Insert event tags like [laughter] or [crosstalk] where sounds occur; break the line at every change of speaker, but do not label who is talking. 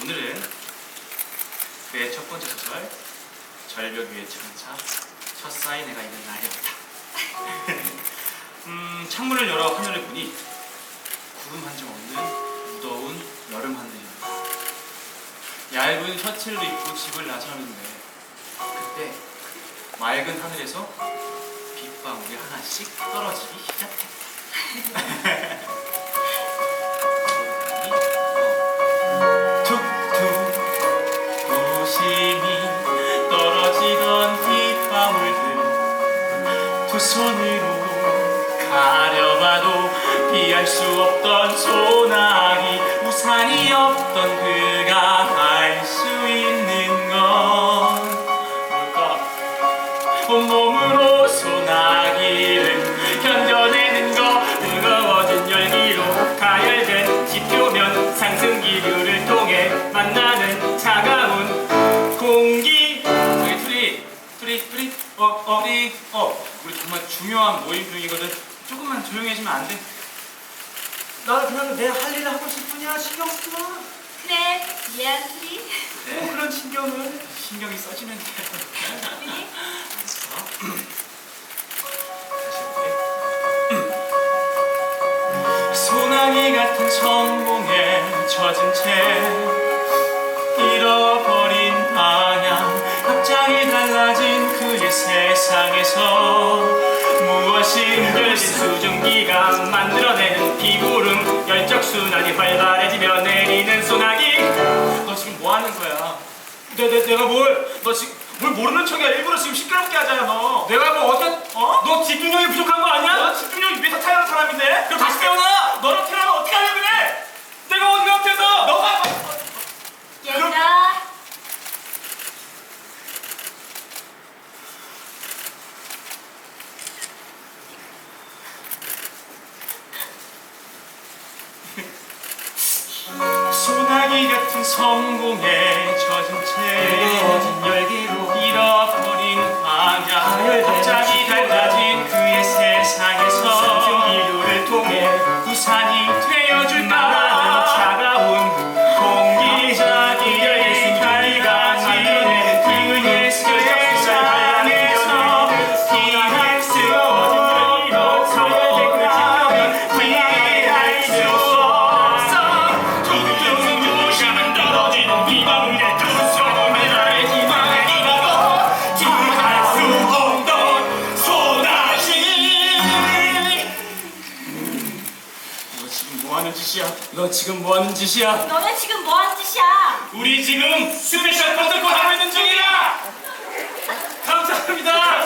오늘은 그의 첫 번째 소설 절벽 위의 차차 첫 사인회가 있는 날이었다. [laughs] 음, 창문을 열어 하늘을 보니 구름 한 점 없는 무더운 여름 하늘이었다. 얇은 셔츠를 입고 집을 나서는데 그때 맑은 하늘에서 빗방울이 하나씩 떨어지기 시작했다. [laughs] 두 손으로 가려봐도 피할 수 없던 소나기 우산이 없던 그가 할 수 있는 건 뭘까? 온몸으로 어어 우리 정말 중요한 모임 중이거든 조금만 조용히 해주면 안 돼?
나 그냥 내 할 일을 하고 싶을 뿐이야 신경 쓰지 마.
그래, 미안, 수리.
뭐 그런 신경을.
신경이 써지면 돼
우리
소나기 같은 성공에 세상에서 무엇이 흔들린 수증기가 만들어내는 비구름 열적순환이 활발해지며 내리는 소나기 너 지금 뭐 하는 거야? 내, 내, 내가 뭘? 너 지금 뭘 모르는 척이야 일부러 지금 시끄럽게 하잖아 너 내가 뭐 어떤 어? 너 집중력이 부족한 거 아니야? 너 집중력이 위에서 태어난 사람인데 그럼 다시 태어나 너로 태어나면 어떻게 하려고 그래 내가 어디 같아서 너가
얘들아.
소나기 같은 성공에 젖은 채 열기로 잃어버린 방향 짓이야? 너 지금 뭐 하는 짓이야?
너네 지금 뭐 하는 짓이야?
우리 지금 스페셜 포토콜 하고 있는 중이야! 감사합니다!